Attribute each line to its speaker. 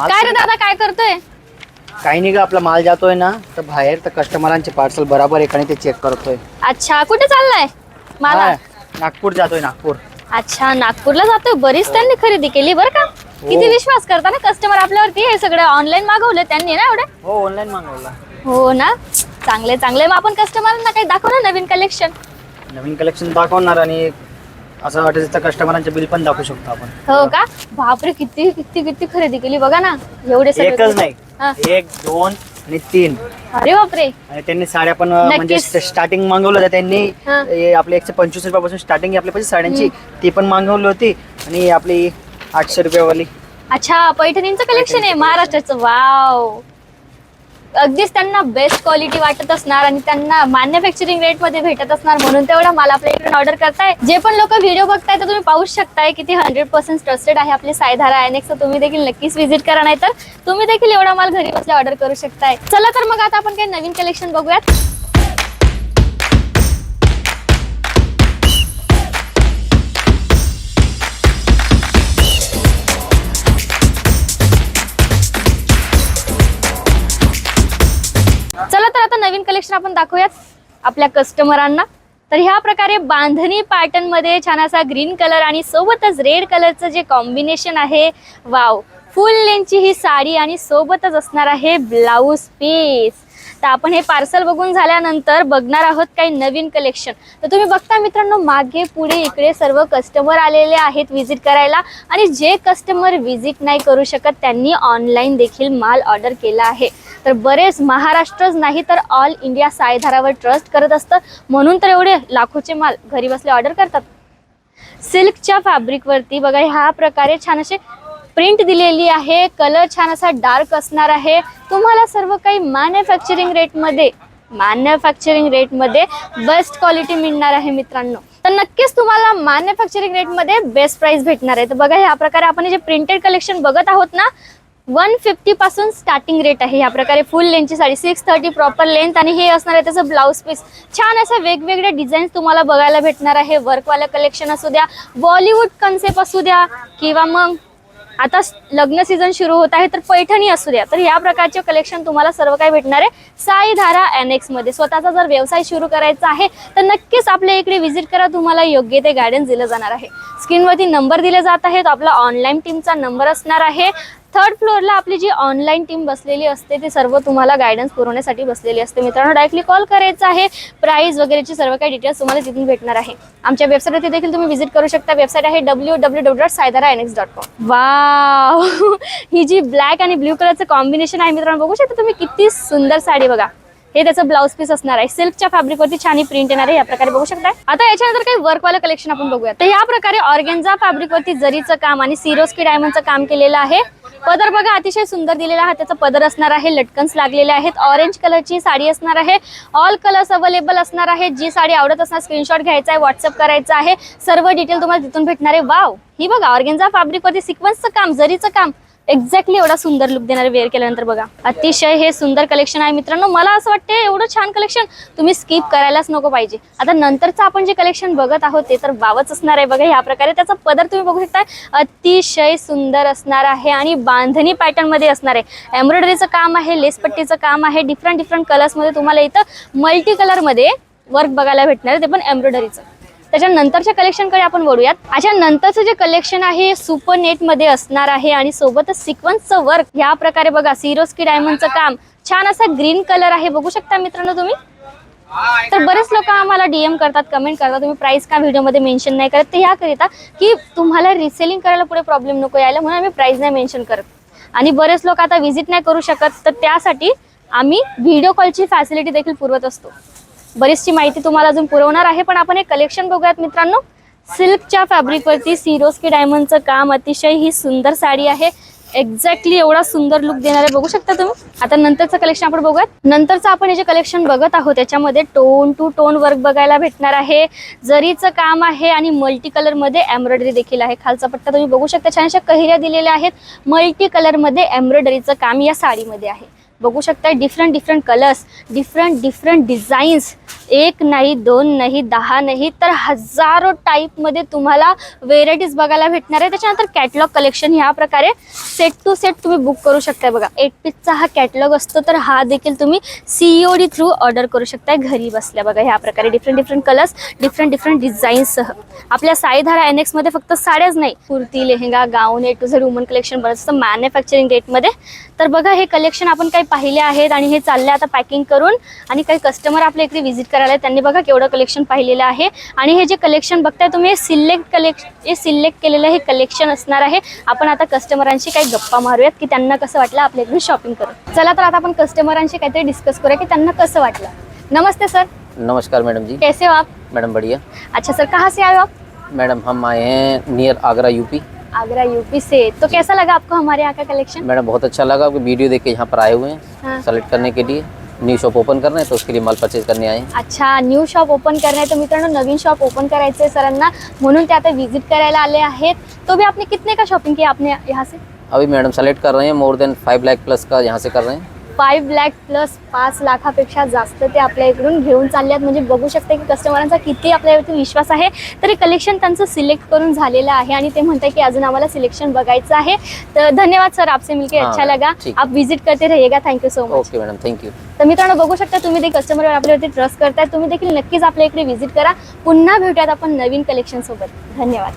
Speaker 1: माल
Speaker 2: काय रे दादा काय करतोय?
Speaker 1: काही नाही का आपला माल जातोय ना तर बाहेर तर कस्टमरांचे पार्सल बराबर एकाने ते चेक करतोय.
Speaker 2: अच्छा कुठे चाललाय मला?
Speaker 1: हा, नागपूर जातोय नागपूर.
Speaker 2: अच्छा नागपूरला जातोय? बरीच त्यांनी खरेदी केली बरं का? किती विश्वास करता ना कस्टमर आपल्यावरती? हे सगळं ऑनलाईन मागवलं त्यांनी ना एवढं?
Speaker 1: हो ऑनलाईन मागवला.
Speaker 2: हो ना? चांगले चांगले मग आपण कस्टमरांना काही दाखव ना नवीन कलेक्शन
Speaker 1: नवीन कलेक्शन दाखवणार आणि असं वाटेल तर कस्टमरांचे बिल पण दाखवू शकतो आपण.
Speaker 2: हो का? बापरे किती किती किती खरेदी केली बघा ना. एवढे सगळे
Speaker 1: एकच नाही.
Speaker 2: हा.
Speaker 1: एक दोन आणि तीन.
Speaker 2: अरे बापरे.
Speaker 1: आणि त्यांनी साड्या पण अं, म्हणजे
Speaker 2: नक्कीच.
Speaker 1: स्टार्टिंग मागवलं होतं त्यांनी.
Speaker 2: हा.
Speaker 1: हे आपले एकशे पंचवीस रुपयापासून स्टार्टिंग आपल्या पाहिजे साड्यांची ती पण मागवली होती. आणि आपली आठशे रुपयावाली.
Speaker 2: अच्छा पैठणींचं कलेक्शन आहे महाराष्ट्राचं. वाव अगदीच त्यांना बेस्ट क्वालिटी वाटत असणार आणि त्यांना मॅन्युफॅक्चरिंग रेटमध्ये भेटत असणार म्हणून तेवढा माल आपल्या इकडून ऑर्डर करताय. जे पण लोक व्हिडिओ बघताय तर तुम्ही पाहू शकताय किती हंड्रेड पर्सेंट ट्रस्टेड आहे आपली सायधारा आयनेक्स तुम्ही देखील नक्कीच व्हिजिट करा नाही तर तुम्ही देखील एवढा माल घरी बसल्या ऑर्डर करू शकताय. चला तर मग आता आपण काही नवीन कलेक्शन बघूयात. कलेक्शन आपण दाखवूयात आपल्या कस्टमरांना तर ह्या प्रकारे बांधणी पॅटर्नमध्ये छान असा ग्रीन कलर आणि सोबतच रेड कलरचं जे कॉम्बिनेशन आहे वाव फुल लेंथची ही साडी आणि सोबतच असणार आहे ब्लाऊज पीस तर आपण हे पार्सल बघून झाल्यानंतर बघणार आहोत काही नवीन कलेक्शन तर तुम्ही बघता मित्रांनो मागे पुढे इकडे सर्व कस्टमर आलेले आहेत व्हिजिट करायला आणि जे कस्टमर व्हिजिट नाही करू शकत त्यांनी ऑनलाईन देखील माल ऑर्डर केला आहे. तर बरेच महाराष्ट्रच नाही तर ऑल इंडिया सायधारावर ट्रस्ट करत असतं. म्हणून तर एवढे लाखोचे माल घरी बसले ऑर्डर करतात. सिल्कच्या फॅब्रिकवरती बघा ह्या प्रकारे छान असे प्रिंट दिलेली आहे. कलर छान असा डार्क असणार आहे. तुम्हाला सर्व काही मॅन्युफॅक्चरिंग रेटमध्ये मॅन्युफॅक्चरिंग रेटमध्ये बेस्ट क्वालिटी मिळणार आहे मित्रांनो. तर नक्कीच तुम्हाला मॅन्युफॅक्चरिंग रेटमध्ये बेस्ट प्राइस भेटणार आहे. तर बघा ह्या प्रकारे आपण जे प्रिंटेड कलेक्शन बघत आहोत ना वन फिफ्टी पासून स्टार्टिंग रेट आहे. ह्या प्रकारे full लेंथची sari six thirty proper length आणि हे असणार आहे त्याचं ब्लाऊज पीस छान असं वेगवेगळे डिझाईन्स तुम्हाला बघायला भेटणार आहे. वर्कवालं कलेक्शन असू द्या बॉलिवूड कन्सेप्ट असू द्या किंवा मग आता लग्न सीझन सुरू होत आहे तर पैठणी असू द्या. तर या प्रकारचे कलेक्शन तुम्हाला सर्व काही भेटणार आहे साई धारा एनेक्समध्ये. स्वतःचा जर व्यवसाय सुरू करायचा आहे तर नक्कीच आपल्या इकडे व्हिजिट करा. तुम्हाला योग्य ते गायडन्स दिलं जाणार आहे. स्क्रीनवरती नंबर दिले जात आहेत. आपला ऑनलाईन टीमचा नंबर असणार आहे. थर्ड फ्लोअरला आपली जी ऑनलाईन टीम बसलेली असते ती सर्व तुम्हाला गायडन्स पुरवण्यासाठी बसलेली असते. मित्रांनो डायरेक्टली कॉल करायचा आहे. प्राईस वगैरेची सर्व काही डिटेल्स तुम्हाला तिथून भेटणार आहे. आमच्या वेबसाईटवरती देखील तुम्ही व्हिजिट करू शकता. वेबसाईट आहे W W W dot Saidhara N X dot com वा ही जी ब्लॅक आणि ब्ल्यू कलरचं कॉम्बिनेशन आहे मित्रांनो बघू शकता तुम्ही किती सुंदर साडी बघा. हे त्याचं ब्लाऊज पीस असणार आहे. सिल्कच्या फॅब्रिकवरती छान प्रिंट येणार आहे. या प्रकारे बघू शकता आता याच्यानंतर काही वर्कवालं कलेक्शन आपण बघूया तर या प्रकारे ऑर्गेन्झा फॅब्रिकवरती जरीचं काम आणि सिरोस्की डायमंडचं काम केलेलं आहे. पदर बघा अतिशय सुंदर दिलेला आहे त्याचा पदर असणार आहे. लटकन्स लागलेले आहेत. ऑरेंज कलरची साडी असणार आहे. ऑल कलर्स अवेलेबल असणार आहे. जी साडी आवडत असणार स्क्रीनशॉट घ्यायचा आहे व्हॉट्सअप करायचा आहे. सर्व डिटेल तुम्हाला तिथून भेटणार आहे. वाव ही बघा ऑर्गेन्झा फॅब्रिकवरती सिक्वन्सचं काम जरीचं काम. एक्झॅक्टली एवढा सुंदर लुक देणारे वेअर केल्यानंतर बघा. अतिशय हे सुंदर कलेक्शन आहे मित्रांनो. मला असं वाटते एवढं छान कलेक्शन तुम्ही स्किप करायलाच नको पाहिजे. आता नंतरचं आपण जे कलेक्शन बघत आहोत ते तर वावच असणार आहे बघा. ह्या प्रकारे त्याचा पदर तुम्ही बघू शकता अतिशय सुंदर असणार आहे आणि बांधणी पॅटर्नमध्ये असणार आहे. एम्ब्रॉयडरीचं काम आहे लेसपट्टीचं काम आहे डिफरंट डिफरंट कलर्समध्ये तुम्हाला इथं मल्टी कलरमध्ये वर्क बघायला भेटणार आहे. ते पण एम्ब्रॉयडरीचं त्याच्यानंतरच्या कलेक्शनकडे आपण वळूयात. अच्छा नंतरचं जे कलेक्शन आहे सुपर नेटमध्ये असणार आहे आणि सोबतच सिक्वन्सचं वर्क ह्या प्रकारे बघा सिरोस्की डायमंडचं काम. छान असा ग्रीन कलर आहे. बघू शकता मित्रांनो तुम्ही? तर बरेच लोक आम्हाला डीएम करतात कमेंट करतात. तुम्ही प्राइस का व्हिडिओमध्ये मेन्शन नाही करत? ते ह्याकरिता की तुम्हाला रिसेलिंग करायला पुढे प्रॉब्लेम नको यायला म्हणून आम्ही प्राइस नाही मेन्शन करत. आणि बरेच लोक आता व्हिजिट नाही करू शकत. तर त्यासाठी आम्ही व्हिडिओ कॉलची फॅसिलिटी देखील पुरवत असतो. बरीचशी माहिती तुम्हाला अजून पुरवणार आहे पण आपण हे कलेक्शन बघूयात मित्रांनो. सिल्कच्या फॅब्रिकवरती सिरोस्की डायमंडचं काम अतिशय ही सुंदर साडी आहे. एक्झॅक्टली एवढा सुंदर लुक देणार आहे बघू शकता तुम्ही. आता नंतरचं कलेक्शन आपण बघूयात. नंतरचं आपण हे जे कलेक्शन बघत आहोत त्याच्यामध्ये टोन टू टोन वर्क बघायला भेटणार आहे. जरीचं काम आहे आणि मल्टी कलरमध्ये एम्ब्रॉयडरी देखील आहे. खालचा पट्टा तुम्ही बघू शकता. छानशा कहिऱ्या दिलेल्या आहेत. मल्टी कलरमध्ये एम्ब्रॉयडरीचं काम या साडीमध्ये आहे. बघू शकता different different colours different different designs एक नाही दोन नाही दहा नाही तर हजारो टाईपमध्ये तुम्हाला व्हेरायटीज बघायला भेटणार आहे. त्याच्यानंतर कॅटलॉग कलेक्शन ह्या प्रकारे सेट टू सेट तुम्ही बुक करू शकताय बघा. एट पीसचा हा कॅटलॉग असतो तर हा देखील तुम्ही सीओ डी थ्रू ऑर्डर करू शकताय घरी बसल्या बघा. ह्या प्रकारे different different colours different different डिझाईन्ससह आपल्या साईधारा एन एक्समध्ये फक्त साड्याच नाही. Kurti lehenga gown A to Z woman collection बनत असतं. मॅन्युफॅक्चरिंग रेटमध्ये तर बघा हे कलेक्शन आपण काही पाहिले आहेत आणि हे चालले आता पॅकिंग करून. आणि काही कस्टमर आपल्या इकडे व्हिजिट करायला आहेत. त्यांनी बघा केवढं कलेक्शन पाहिलेलं आहे. आणि हे जे कलेक्शन बघताय तुम्ही हे सिलेक्ट कलेक्शन हे सिलेक्ट केलेलं हे कलेक्शन असणार आहे. आपण आता कस्टमरांशी काही गप्पा मारूयात की त्यांना कसं वाटलं आपल्या इकडे शॉपिंग करून. चला तर आता आपण कस्टमरांशी काहीतरी डिस्कस करूया की त्यांना कसं वाटलं. नमस्ते सर
Speaker 3: नमस्कार मैडम जी
Speaker 2: कैसे हो आप?
Speaker 3: मैडम बढ़िया।
Speaker 2: अच्छा सर कहाँ से आए हो आप?
Speaker 3: मैडम हम आए हैं near Agra UP
Speaker 2: Agra UP से। तो कैसा लगा आपको हमारे यहाँ का कलेक्शन
Speaker 3: मैडम बहुत अच्छा लगा। आपकी वीडियो देख के यहाँ पर आए हुए हैं। सेलेक्ट करने के लिए। न्यू शॉप ओपन कर रहे हैं तो उसके लिए माल परचेज करने आए
Speaker 2: अच्छा न्यू शॉप ओपन करणार आहे तर मित्रांनो नवीन शॉप ओपन करायचं सरांना। म्हणून ते आता विजिट करायला आले आहेत. तो भी आपने कितने का शॉपिंग किया आपने यहाँ से?
Speaker 3: अभी मैडम सेलेक्ट कर रहे हैं more than five lakh plus का यहाँ से कर रहे हैं।
Speaker 2: फाईव्ह लॅक प्लस पाच लाखापेक्षा जास्त ते आपल्या इकडून घेऊन चालले आहेत म्हणजे बघू शकते की कस्टमरांचा किती आपल्यावरती विश्वास आहे. तरी कलेक्शन त्यांचं सिलेक्ट करून झालेलं आहे आणि ते म्हणतात की अजून आम्हाला सिलेक्शन बघायचं आहे. तर धन्यवाद सर आपसे मिलके अच्छा लगा. आप विजिट करते रहिएगा. Thank you so much
Speaker 3: okay madam thank you
Speaker 2: तर मित्रांनो बघू शकता तुम्ही ते कस्टमरवर आपल्यावरती ट्रस्ट करताय. तुम्ही देखील नक्कीच आपल्या इकडे व्हिजिट करा. पुन्हा भेटूयात आपण नवीन कलेक्शन सोबत. धन्यवाद.